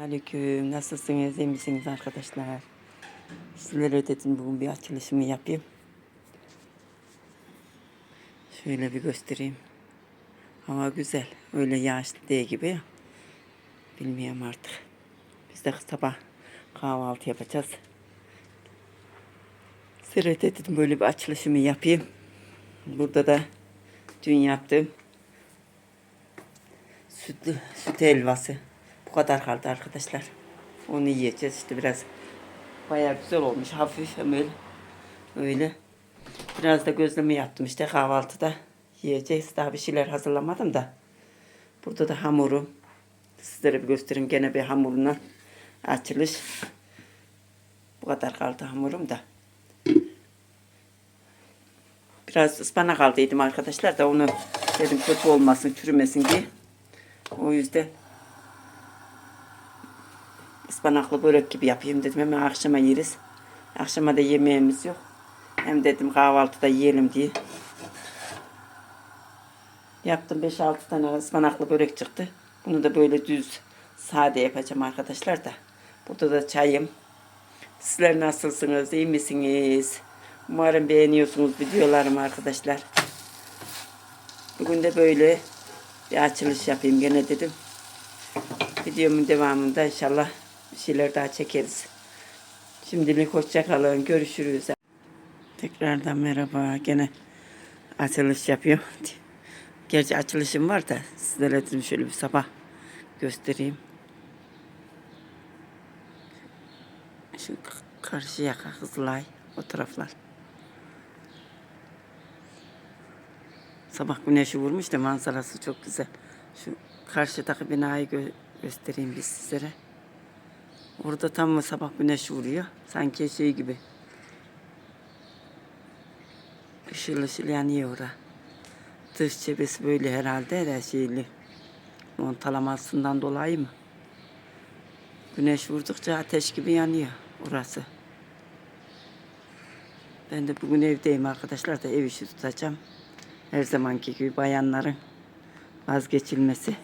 Aleyküm. Nasılsınız? İyi misiniz arkadaşlar? Sizlere dedim bugün bir açılışımı yapayım. Şöyle bir göstereyim. Hava güzel. Öyle yağışlı değil gibi ya. Bilmiyorum artık. Biz de sabah kahvaltı yapacağız. Sizlere dedim böyle bir açılışımı yapayım. Burada da dün yaptığım sütlü süt helvası. Bu kadar kaldı arkadaşlar. Onu yiyeceğiz işte biraz. Bayağı güzel olmuş. Hafif öyle. Öyle. Biraz da gözleme yaptım işte kahvaltıda. Yiyeceğiz. Daha bir şeyler hazırlamadım da. Burada da hamurum. Sizlere bir göstereyim. Gene bir hamuruna açılış. Bu kadar kaldı hamurum da. Biraz ıspanak aldıydım arkadaşlar da onu dedim kötü olmasın, çürümesin diye. O yüzden ıspanaklı börek gibi yapayım dedim. Hemen akşama yeriz. Akşama da yemeğimiz yok. Hem dedim kahvaltıda yiyelim diye. Yaptım 5-6 tane ıspanaklı börek çıktı. Bunu da böyle düz sade yapacağım arkadaşlar da. Burada da çayım. Sizler nasılsınız? iyi misiniz? Umarım beğeniyorsunuz videolarımı arkadaşlar. Bugün de böyle bir açılış yapayım gene dedim. Videomun devamında inşallah bir şeyler daha çekeriz. Şimdilik hoşçakalın. Görüşürüz. Tekrardan merhaba. Gene açılış yapıyorum. Gerçi açılışım var da sizlere dedim şöyle bir sabah göstereyim. Şu karşı yaka Kızılay o taraflar. Sabah güneşi vurmuş da manzarası çok güzel. Şu karşıdaki binayı gö- göstereyim biz sizlere. Orada tam sabah güneş vuruyor. Sanki şey gibi. Işıl ışıl yanıyor ora. Dış cephesi böyle herhalde de şeyli. Montalamasından dolayı mı? Güneş vurdukça ateş gibi yanıyor orası. Ben de bugün evdeyim arkadaşlar da ev işi tutacağım. Her zamanki gibi bayanların vazgeçilmesi.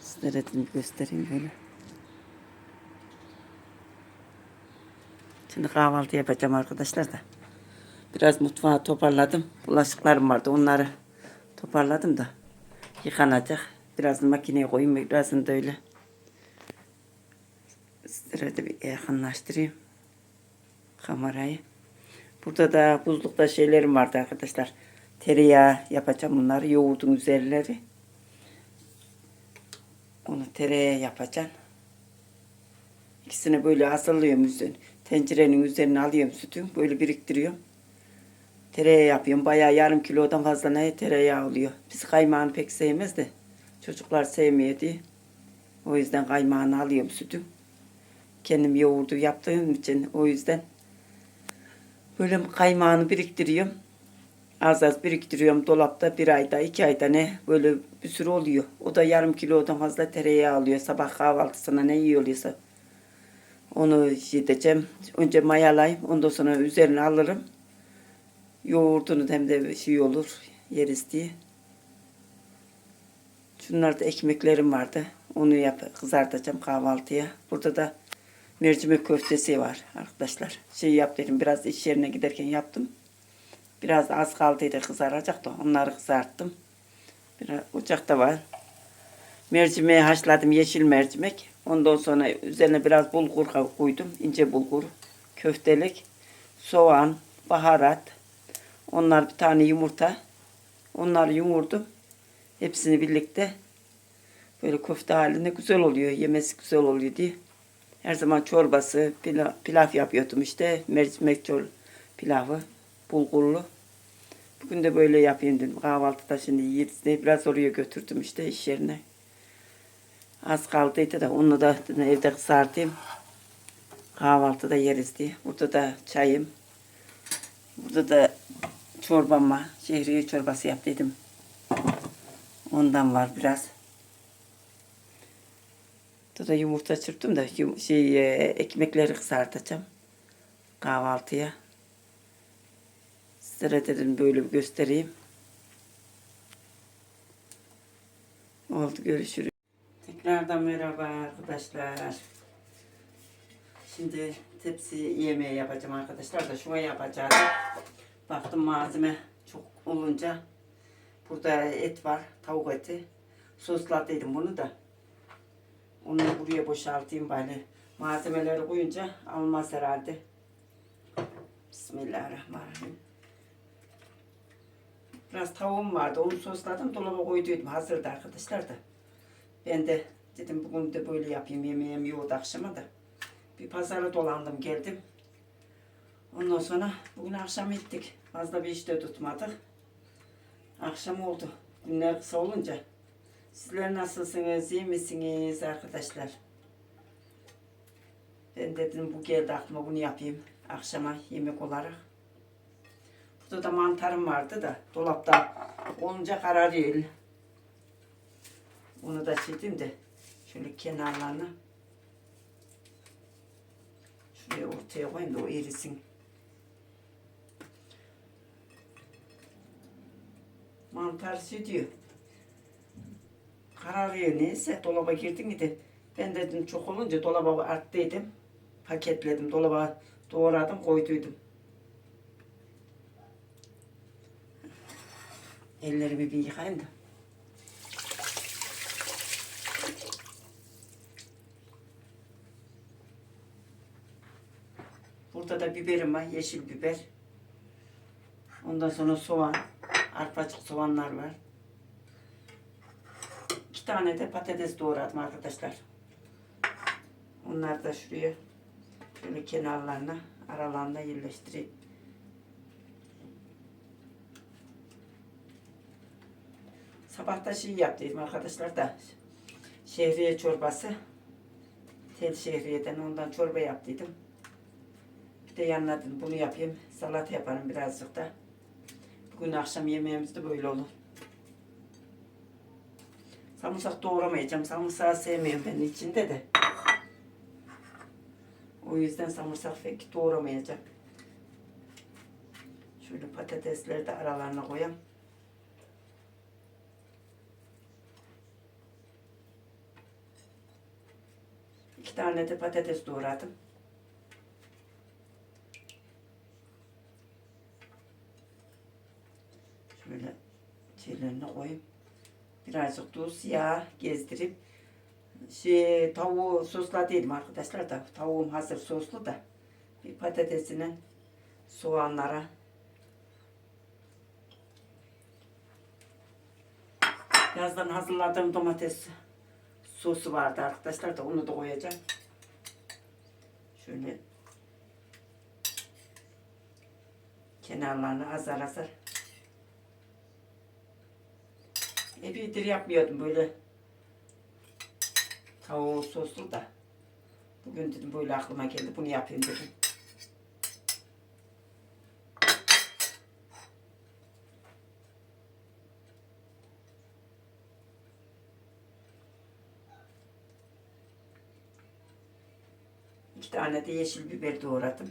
Sizlere göstereyim böyle. Şimdi kahvaltı yapacağım arkadaşlar da. Biraz mutfağı toparladım. Bulaşıklarım vardı. Onları toparladım da. Yıkanacak. Birazını makineye koyayım. Birazını da öyle. Sizlere de bir yakınlaştırayım. Kamerayı. Burada da buzlukta şeylerim vardı arkadaşlar. Tereyağı yapacağım bunları. Yoğurdun üzerleri. Onu tereyağı yapacağım. İkisini böyle hazırlıyorum üzerine. Tencerenin üzerine alıyorum sütün. Böyle biriktiriyorum. Tereyağı yapıyorum. Bayağı yarım kilodan fazla ne tereyağı oluyor. Biz kaymağını pek sevmez de. Çocuklar sevmiyor. O yüzden kaymağını alıyorum sütün. Kendim yoğurdu yaptığım için o yüzden böyle kaymağını biriktiriyorum. Az az biriktiriyorum dolapta bir ayda iki ayda ne böyle bir sürü oluyor. O da yarım kilodan fazla tereyağı alıyor. Sabah kahvaltısına ne yiyorsa onu yiyeceğim. Önce mayalayayım ondan sonra üzerine alırım. Yoğurdunu hem de şey olur yeriz diye. Şunlarda ekmeklerim vardı. Onu yap kızartacağım kahvaltıya. Burada da mercimek köftesi var arkadaşlar. Şey yap dedim biraz iş yerine giderken yaptım. Biraz az kaldıydı kızaracak da onları kızarttım. Biraz ocakta var. Mercimeği haşladım yeşil mercimek. Ondan sonra üzerine biraz bulgur koydum. ince bulgur. Köftelik. Soğan, baharat. Onlar bir tane yumurta. Onları yumurdum. Hepsini birlikte böyle köfte halinde güzel oluyor. Yemesi güzel oluyor diye. Her zaman çorbası, pilav, pilav yapıyordum işte. Mercimek çor pilavı, bulgurlu. Bugün de böyle yapayım dedim. Kahvaltıda şimdi yiyiriz diye biraz oraya götürdüm işte iş yerine. Az kaldıydı da onu da evde kızartayım. Kahvaltıda yeriz diye. Burada da çayım. Burada da çorbama, şehriye çorbası yaptıydım. Ondan var biraz. Burada yumurta çırptım da şey, e, ekmekleri kızartacağım kahvaltıya. Sizlere dedim böyle bir göstereyim. Oldu görüşürüz. Tekrardan merhaba arkadaşlar. Şimdi tepsi yemeği yapacağım arkadaşlar da şuna yapacağım. Baktım malzeme çok olunca burada et var, tavuk eti. Sosladıydım bunu da. Onu buraya boşaltayım bari. Malzemeleri koyunca almaz herhalde. Bismillahirrahmanirrahim. Biraz tavuğum vardı. Onu sosladım. Dolaba koyduydum. Hazırdı arkadaşlar da. Ben de dedim bugün de böyle yapayım. Yemeğim yoğurdu akşama da. Bir pazara dolandım geldim. Ondan sonra bugün akşam gittik. Fazla bir işte tutmadık. Akşam oldu. Günler kısa olunca. Sizler nasılsınız? iyi misiniz arkadaşlar? Ben dedim bu geldi aklıma bunu yapayım. Akşama yemek olarak. Burada da mantarım vardı da dolapta olunca kararıyor. Onu da çizdim de şöyle kenarlarına şuraya ortaya koyayım da o erisin. Mantar sütüyor. Kararıyor neyse dolaba girdim gidi. Ben dedim çok olunca dolaba arttıydım. Paketledim dolaba doğradım koyduydum. Ellerimi bir yıkayayım da. Burada da biberim var, yeşil biber. Ondan sonra soğan, arpacık soğanlar var. İki tane de patates doğradım arkadaşlar. Onları da şuraya şöyle kenarlarına, aralarına yerleştireyim. Sabah da şey yaptıydım arkadaşlar da şehriye çorbası. Tel şehriyeden ondan çorba yaptıydım. De yanına bunu yapayım. Salata yaparım birazcık da. Bugün akşam yemeğimiz de böyle olur. Sarımsak doğramayacağım. Sarımsağı sevmiyorum ben içinde de. O yüzden sarımsak pek doğramayacağım. Şöyle patatesleri de aralarına koyayım. İki tane de patates doğradım. Şöyle şeylerine koyayım. Birazcık tuz, yağ gezdirip şey, tavuğu sosladıydım arkadaşlar da. Tavuğum hazır soslu da. Bir patatesine, soğanlara. Yazdan hazırladığım domates sosu vardı arkadaşlar da onu da koyacağım. Şöyle kenarlarını azar azar. Epeydir yapmıyordum böyle tavuğu soslu da. Bugün dedim böyle aklıma geldi bunu yapayım dedim. İki tane de yeşil biber doğradım.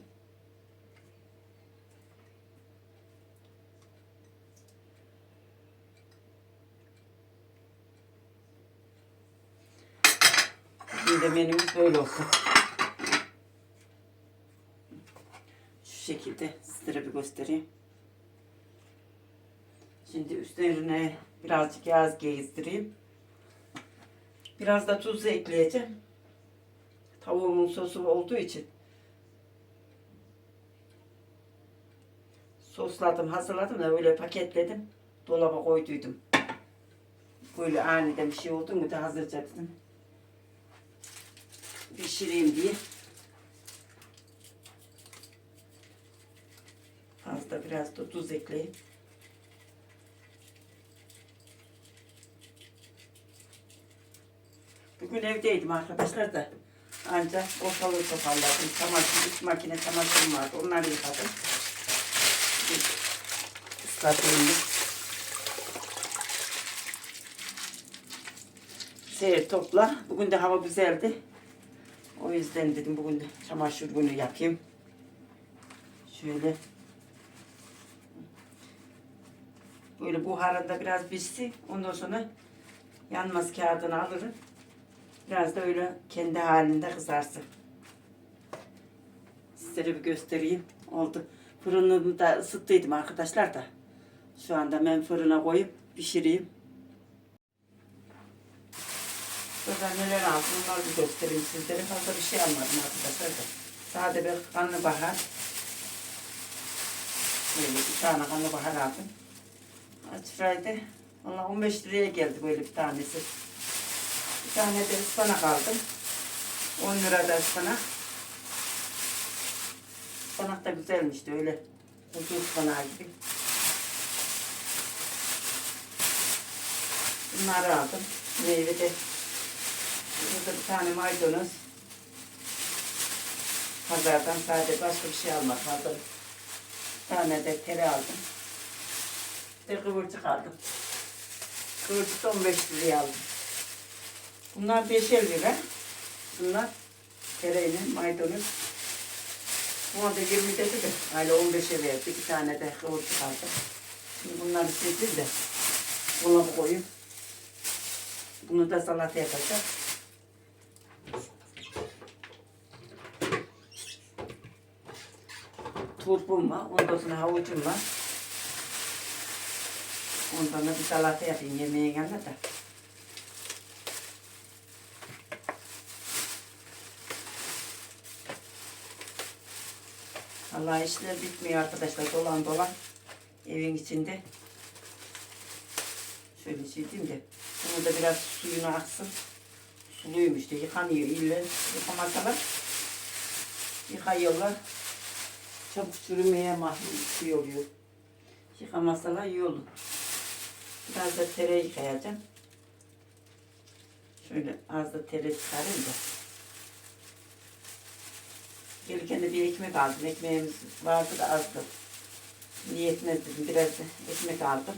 De menümüz böyle olsun. Şu şekilde sizlere bir göstereyim. Şimdi üstlerine birazcık yağ gezdireyim. Biraz da tuz ekleyeceğim. Tavuğumun sosu olduğu için sosladım, hazırladım da öyle paketledim. Dolaba koyduydum. Böyle aniden bir şey oldu mu da hazırca dedim. Pişireyim diye. Fazla biraz da tuz ekleyeyim. Bugün evdeydim arkadaşlar da. Ancak ortalığı toparladım. Çamaşır, üst makine çamaşırım vardı. Onları yıkadım. Islatayım. Seyir topla. Bugün de hava güzeldi. O yüzden dedim bugün çamaşır günü yapayım. Şöyle. Böyle buharında biraz pişsin. Ondan sonra yanmaz kağıdını alırım. Biraz da öyle kendi halinde kızarsın. Sizlere bir göstereyim. Oldu. Fırını da ısıttıydım arkadaşlar da. Şu anda ben fırına koyup pişireyim. Burada neler aldım onları bir göstereyim sizlere. Fazla bir şey almadım arkadaşlar da. Sade bir karnabahar. Böyle bir tane karnabahar aldım. Aç frayda. Valla 15 liraya geldi böyle bir tanesi. Bir tane de ıspanak aldım. 10 lira da ıspanak. Ispanak da güzelmişti öyle. Ucuz ıspanağı gibi. Bunları aldım. Meyve de. Burada bir tane maydanoz. Pazardan sadece başka bir şey almadım. Aldım. Bir tane de tere aldım. Bir kıvırcık aldım. Kıvırcık da 15 liraya aldım. Bunlar 5'er lira. Bunlar tereyağı, maydanoz. Buna da 20 dedi de öyle 15'e verdi. Bir tane de kıvırcık aldım. Şimdi bunları sildim de dolaba koyayım. Bunu da salata yapacağım. Turpum var. Ondan sonra havucum var. Ondan da bir salata yapayım yemeğin yanına da. Allah işler bitmiyor arkadaşlar. Dolan dolan evin içinde. Şöyle diyeyim de. Bunu da biraz suyunu aksın. Suluymuş de yıkanıyor. İlle yıkamasalar yıkayıyorlar. Çabuk çürümeye mahkum şey oluyor. Yıkamasalar iyi olur. Biraz da tere yıkayacağım. Şöyle az da tere çıkarayım da. Gelirken de bir ekmek aldım. Ekmeğimiz vardı da azdı. Niye dedim. Biraz da ekmek aldım.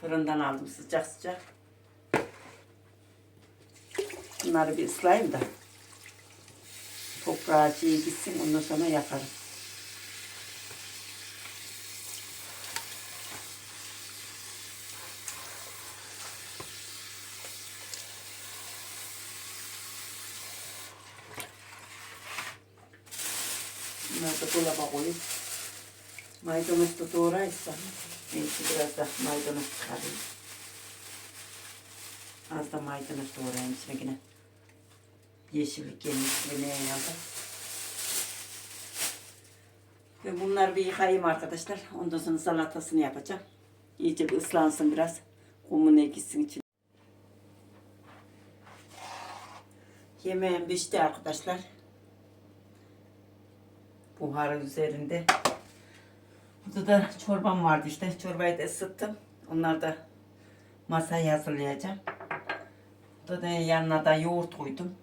Fırından aldım sıcak sıcak. Bunları bir ıslayayım da. Toprağa şey gitsin ondan sonra yaparım. Bunları da dolaba koyayım. Maydanoz da doğraysam. Neyse biraz da maydanoz çıkarayım. Az da maydanoz doğrayayım içine yine. Yeşillik yemiş yemeğe yanında. Ve bunları bir yıkayayım arkadaşlar. Ondan sonra salatasını yapacağım. İyice bir ıslansın biraz. Kumunu gitsin için. Yemeğim pişti arkadaşlar. Buharı üzerinde. Burada da çorbam vardı işte. Çorbayı da ısıttım. Onları da masaya hazırlayacağım. Burada da yanına da yoğurt koydum.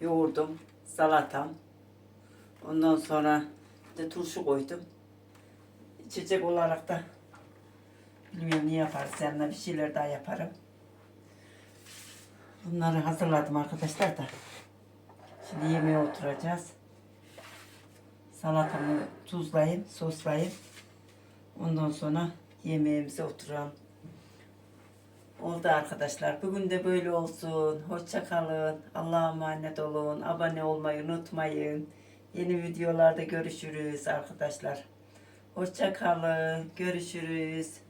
Yoğurdum, salatam. Ondan sonra de turşu koydum. İçecek olarak da bilmiyorum ne yaparız yanına bir şeyler daha yaparım. Bunları hazırladım arkadaşlar da. Şimdi yemeğe oturacağız. Salatamı tuzlayayım, soslayayım. Ondan sonra yemeğimize oturalım. Oldu arkadaşlar. Bugün de böyle olsun. Hoşça kalın. Allah'a emanet olun. Abone olmayı unutmayın. Yeni videolarda görüşürüz arkadaşlar. Hoşça kalın. Görüşürüz.